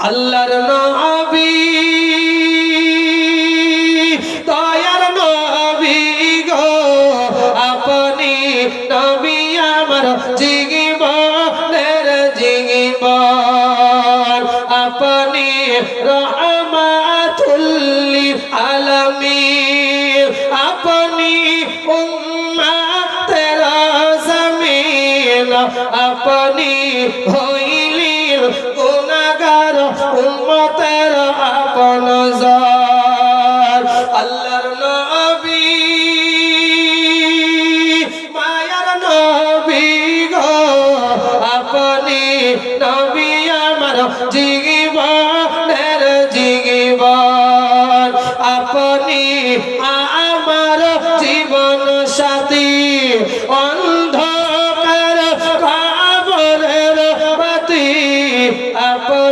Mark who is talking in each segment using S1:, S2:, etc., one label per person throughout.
S1: আল্লাহর নবী, দয়ার নবী গো, আপনি নবী আমার জীবনের জীবন। আপনি রহমাতুল্লি আলামিন। আপনি উম্মাতের জমিন। আপনি গুনাহগার উম্মতের আপন জার আল্লাহর নবী মায়ার নবী গো আপনি নবী আমার জীবনের জীবন। আপনি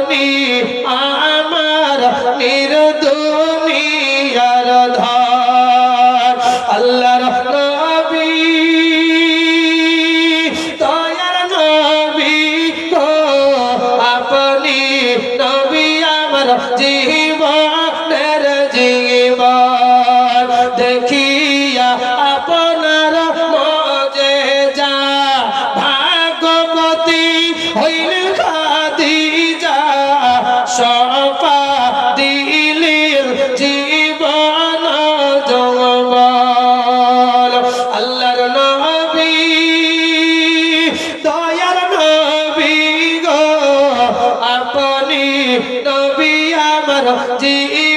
S1: তুমি আমার নির দুনিয়ার ধর। আল্লাহর Deep.